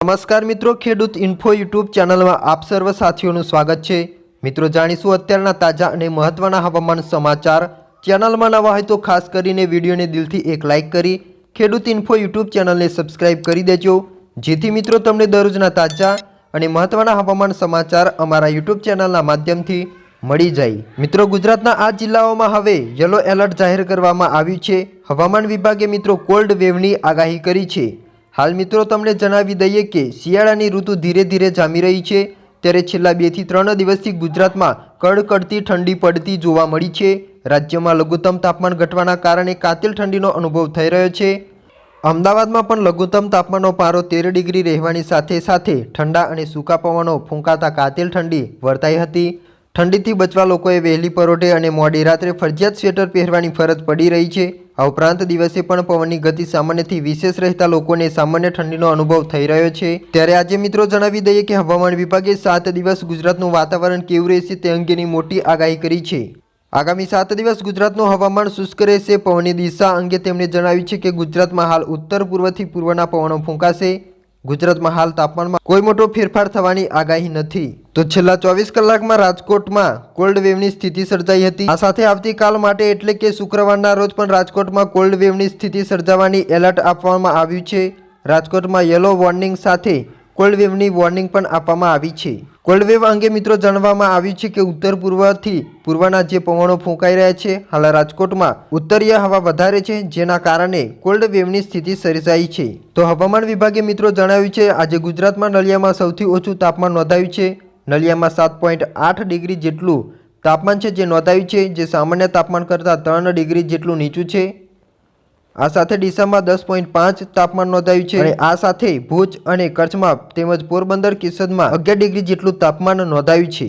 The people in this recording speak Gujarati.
નમસ્કાર મિત્રો, ખેડૂત ઇન્ફો યુટ્યુબ ચેનલમાં આપ સર્વ સાથીઓનું સ્વાગત છે. મિત્રો, જાણીશું અત્યારના તાજા અને મહત્વના હવામાન સમાચાર. ચેનલમાં નવા હોય તો ખાસ કરીને વિડીયોને દિલથી એક લાઇક કરી, ખેડૂત ઇન્ફો યુટ્યુબ ચેનલને સબસ્ક્રાઇબ કરી દેજો. જેથી મિત્રો, તમને દરરોજના તાજા અને મહત્વના હવામાન સમાચાર અમારા યુટ્યુબ ચેનલના માધ્યમથી મળી જાય. મિત્રો, ગુજરાતના આ જિલ્લાઓમાં હવે યલો એલર્ટ જાહેર કરવામાં આવ્યું છે. હવામાન વિભાગે મિત્રો કોલ્ડ વેવની આગાહી કરી છે. હાલ મિત્રો તમને જણાવી દઈએ કે શિયાળાની ઋતુ ધીરે ધીરે જામી રહી છે. ત્યારે છેલ્લા બેથી ત્રણ દિવસથી ગુજરાતમાં કડકડતી ઠંડી પડતી જોવા મળી છે. રાજ્યમાં લઘુત્તમ તાપમાન ઘટવાના કારણે કાતિલ ઠંડીનો અનુભવ થઈ રહ્યો છે. અમદાવાદમાં પણ લઘુત્તમ તાપમાનનો પારો તેર ડિગ્રી રહેવાની સાથે સાથે ઠંડા અને સૂકા પવનો ફૂંકાતા કાતિલ ઠંડી વર્તાઈ હતી. ઠંડીથી બચવા લોકોએ વહેલી પરોઢે અને મોડી રાત્રે ફરજિયાત સ્વેટર પહેરવાની ફરજ પડી રહી છે. આ ઉપરાંત દિવસે પણ પવનની ગતિ સામાન્યથી વિશેષ રહેતા લોકોને સામાન્ય ઠંડીનો અનુભવ થઈ રહ્યો છે. ત્યારે આજે મિત્રો જણાવી દઈએ કે હવામાન વિભાગે સાત દિવસ ગુજરાતનું વાતાવરણ કેવું રહેશે તે અંગેની મોટી આગાહી કરી છે. આગામી સાત દિવસ ગુજરાતનું હવામાન શુષ્ક રહેશે, પવનની દિશા અંગે તેમણે જણાવ્યું છે કે ગુજરાતમાં હાલ ઉત્તર પૂર્વથી પૂર્વના પવનો ફૂંકાશે. ગુજરાતમાં હાલ તાપમાનમાં કોઈ મોટો ફેરફાર થવાની આગાહી નથી. તો છેલ્લા ચોવીસ કલાકમાં રાજકોટમાં કોલ્ડ વેવની સ્થિતિ સર્જાઈ હતી. આ સાથે આવતીકાલ માટે એટલે કે શુક્રવારના રોજ પણ રાજકોટમાં કોલ્ડ વેવની સ્થિતિ સર્જાવાની એલર્ટ આપવામાં આવ્યું છે. રાજકોટમાં યલો વોર્નિંગ સાથે કોલ્ડ વેવની વોર્નિંગ પણ આપવામાં આવી છે. કોલ્ડ વેવ અંગે મિત્રો જાણવામાં આવ્યું છે કે ઉત્તર પૂર્વથી પૂર્વના જે પવનો ફૂંકાઈ રહ્યા છે, હાલ રાજકોટમાં ઉત્તરીય હવા વધારે છે, જેના કારણે કોલ્ડ વેવની સ્થિતિ સર્જાઈ છે. તો હવામાન વિભાગે મિત્રો જણાવ્યું છે, આજે ગુજરાતમાં નલિયામાં સૌથી ઓછું તાપમાન નોંધાયું છે. નલિયામાં સાત પોઈન્ટ આઠ ડિગ્રી જેટલું તાપમાન છે, જે નોંધાયું છે, જે સામાન્ય તાપમાન કરતાં ત્રણ ડિગ્રી જેટલું નીચું છે. આ સાથે ડીસામાં દસ પોઈન્ટ પાંચ તાપમાન નોંધાયું છે. અને આ સાથે ભુજ અને કચ્છમાં તેમજ પોરબંદર કિશોદમાં અગિયાર ડિગ્રી જેટલું તાપમાન નોંધાયું છે.